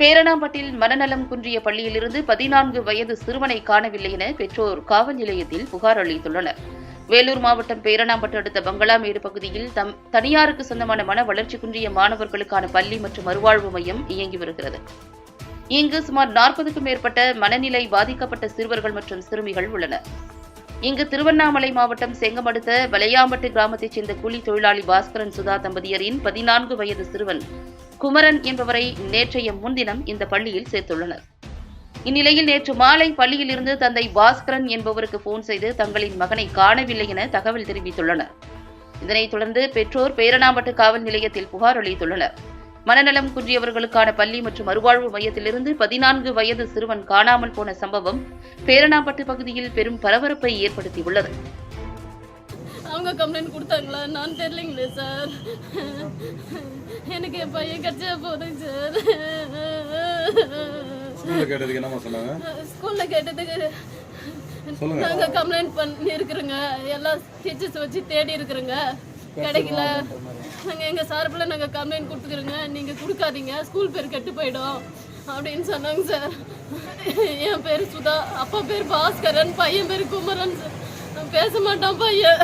பேரணாம்பட்டில் மனநலம் குன்றிய பள்ளியிலிருந்து பதினான்கு வயது சிறுவனை காணவில்லை என பெற்றோர் காவல் நிலையத்தில் புகார் அளித்துள்ளனர். வேலூர் மாவட்டம் பேரணாம்பட்டு அடுத்த பங்களாமேடு பகுதியில் தம் தனியாருக்கு சொந்தமான மன வளர்ச்சி குன்றிய மாணவர்களுக்கான பள்ளி மற்றும் மறுவாழ்வு மையம் இயங்கி வருகிறது. இங்கு சுமார் நாற்பதுக்கும் மேற்பட்ட மனநிலை பாதிக்கப்பட்ட சிறுவர்கள் மற்றும் சிறுமிகள் உள்ளனர். இங்கு திருவண்ணாமலை மாவட்டம் செங்கம் அடுத்த வலையாம்பட்டு கிராமத்தைச் சேர்ந்த கூலி தொழிலாளி பாஸ்கரன் சுதா தம்பதியரின் பதினான்கு வயது சிறுவன் குமரன் என்பவரை நேற்றைய முன்தினம் இந்த பள்ளியில் சேர்த்துள்ளனர். இந்நிலையில் நேற்று மாலை பள்ளியிலிருந்து தந்தை பாஸ்கரன் என்பவருக்கு போன் செய்து தங்களின் மகனை காணவில்லை என தகவல் தெரிவித்துள்ளனர். இதனைத் தொடர்ந்து பெற்றோர் பேரணாம்பட்டு காவல் நிலையத்தில் புகார் அளித்துள்ளனர். மனநலம் குன்றியவர்களுக்கான பள்ளி மற்றும் மறுவாழ்வு மையத்திலிருந்து பதினான்கு வயது சிறுவன் காணாமல் போன சம்பவம் பேரணாம்பட்டு பகுதியில் பெரும் பரபரப்பை ஏற்படுத்தியுள்ளது. அவங்க கம்ப்ளைண்ட் கொடுத்தாங்களா நான் தெரியலைங்களே சார் எனக்கு என் பையன் கிடைச்சா போதுங்க சார் ஸ்கூல்ல கேட்டதுக்கு. நாங்க கம்ப்ளைண்ட் பண்ணி இருக்கிறோங்க எல்லா டீச்சர்ஸ் வச்சு தேடி இருக்கிறோங்க. கிடைக்கல. நாங்க எங்க சார்பில் நாங்க கம்ப்ளைண்ட் கொடுத்துக்கிறோங்க. நீங்க கொடுக்காதீங்க. ஸ்கூல் பேர் கெட்டு போயிடும் அப்படின்னு சொன்னாங்க சார் என் பேர் சுதா அப்பா பேர் பாஸ்கரன் பையன் பேர் குமரன் சார் பேச மாட்டான் பையன்.